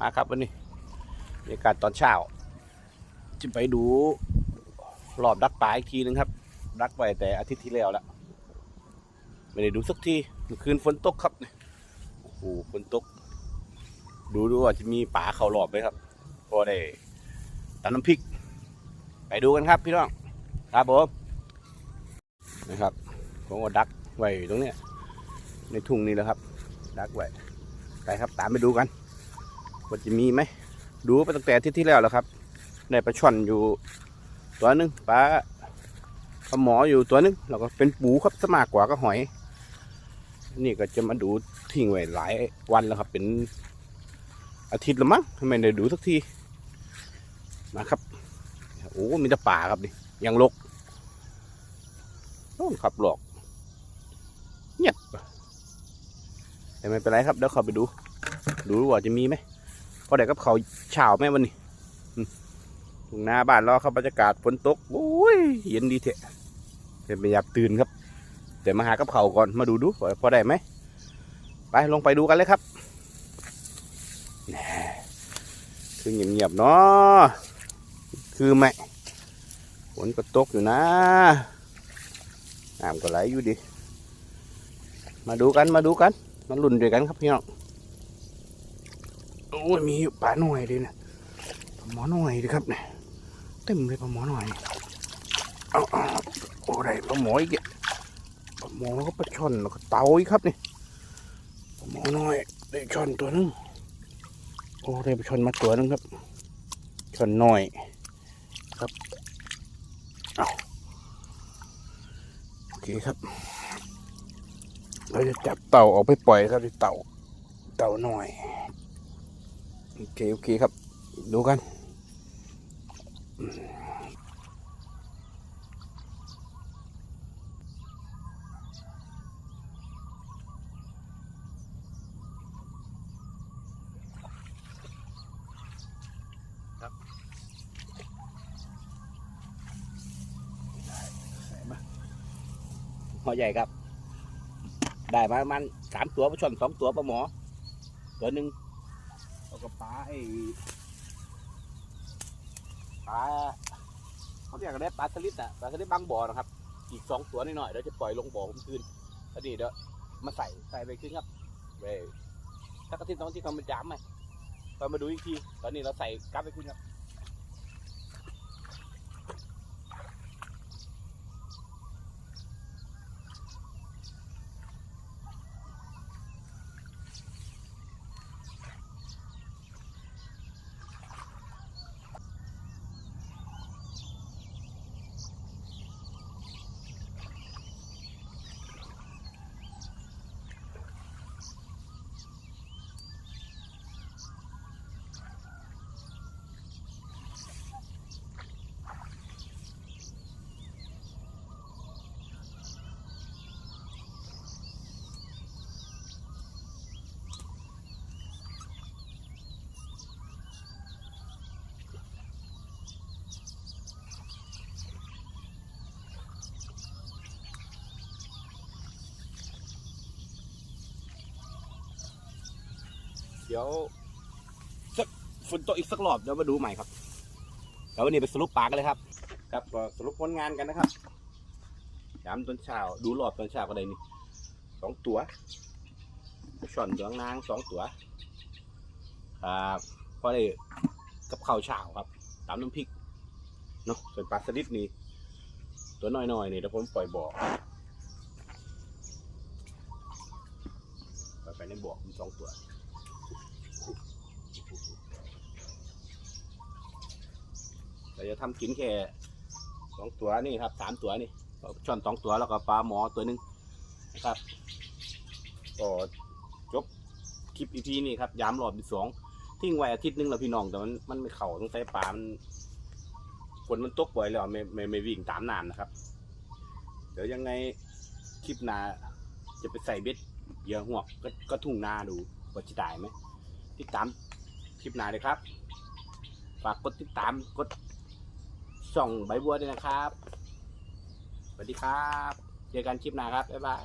มาครับวันนี้บรรยากาศตอนเช้า จะไปดูรอบดักปลาอีกทีนึงครับดักไวแต่อาทิตย์ที่แล้วแล้วไม่ได้ดูสักทีเมื่อคืนฝนตกครับเนี่ยโอ้โหฝนตก ดูดูว่าจะมีป่าเขาหลอบไหมครับพอได้ตำน้ำพริก ไปดูกันครับพี่น้องครับผมนะครับผมก็ดักไว้อยู่ตรงเนี้ยในทุ่งนี้แหละครับ ดักไว้ไปครับตามไปดูกัน ว่าจะมีไหมดูไปตั้งแต่อาทิตย์ที่แล้วแล้วครับได้ปลาช่อนอยู่ตัวหนึงปลาปลาหมออยู่ตัวหนึงแล้วก็เป็นปูครับสมากกว่าก็หอย นี่ก็จะมาดูทิ้งไว้หลายวันแล้วครับ เป็นอาทิตย์ละมั้งทำไมได้ดูสักทีมาครับโอ้มีแต่ป่าครับดิยังลกต้องขับหลอกเงียบแต่ไม่เป็นไรครับเดี๋ยวเข้าไปดู ดูว่าจะมีไหม พอได้กับเขาเช้าไหมวันนี้อืมทุ่งนาบ้านเราครับบรรยากาศฝนตกโอ้ยเย็นดีเถอะเป็นไปอยากตื่นครับแต่มาหากับเขาก่อนมาดูดูพอได้ไหมไปลงไปดูกันเลยครับแหม่คือเงียบๆเนาะคือไหมฝนก็ตกอยู่นะน้ำก็ไหลอยู่ดิมาดูกันมาดูกันมาลุ้นด้วยกันครับพี่น้อง อ้ยมีปลาหน่อยดินะปลาหมอหน่อยดิครับเนี่ยเต็มเลยปลาหมอหน่อยเอาเอาโอ้ได้ปลาหมออีกอะปลาหมอก็ปลาช่อนแล้วก็เต่าอีกครับนี่ปลาหมอหน่อยได้ช่อนตัวหนึงโอ้ได้ปลาช่อนมาตัวหนึงครับช่อนหน่อยครับเอาโอเคครับเราจะจับเต่าออกไปปล่อยครับที่เต่าเต่าหน่อย โอเค โอเคครับ ดูกันหัวใหญ่ครับ ได้มาประมันสามตัวปลาช่อนสองตัวปลาหมอ ตัวหนึ่ง ก็ปลาไอ้ปลาเขาเรียกได้ปลาสลิดอะปลาสลิดบางบ่อนะครับ อีกสองตัวนิดหน่อยเดี๋ยวจะปล่อยลงบ่อผมคืนแล้วนี่เดี๋ยวมาใส่ใส่ไปขึ้นครับเว้ยถ้ากระทิตน้องที่เขามาจ้ำไหมตอนมาดูอีกทีตอนนี้เราใส่กลับไปขึ้นครับ เดี๋ยวสักฝนตกอีกสักรอบเดี๋ยวมาดูใหม่ครับแล้ววันนี้ไปสรุปปลากันเลยครับครับก็สรุปผลงานกันนะครับยามตอนเช้าดูรอบตอนเช้าก็ได้นี่สองตัวช่อนเหลืองนางสองตัวครับพอได้กับข้าวเช้าครับตามน้ำพริกเนาะส่วนปลาสลิดนี่ตัวน้อยๆนี่เดี๋ยวผมปล่อยบ่อปล่อยไปในบ่อมีสองตัว เราจะทำกินแค่สองตัวนี่ครับสามตัวนี่ช่อนสองตัวแล้วก็ปลาหมอตัวหนึ่งนะครับก็จบคลิปอีพีนี่ครับยามรอบที่สองทิ้งไว้อาทิตย์หนึงแล้วพี่น้องแต่มันมันไม่เข่าต้องใช้ปลามันฝนมันตกบ่อยแล้วไม่ไม่ไม่วิ่งตามน้ำนะครับ เดี๋ยวยังไงคลิปหน้าจะไปใส่เบ็ดเยื่อหวกก็ก็ทุ่งนาดูว่าจะได้ไหมติดตาม คลิปหน้าเลยครับ ฝากกดติดตามกดส่องใบบัวด้วยนะครับสวัสดีครับ เจอกันคลิปหน้าครับบ๊ายบาย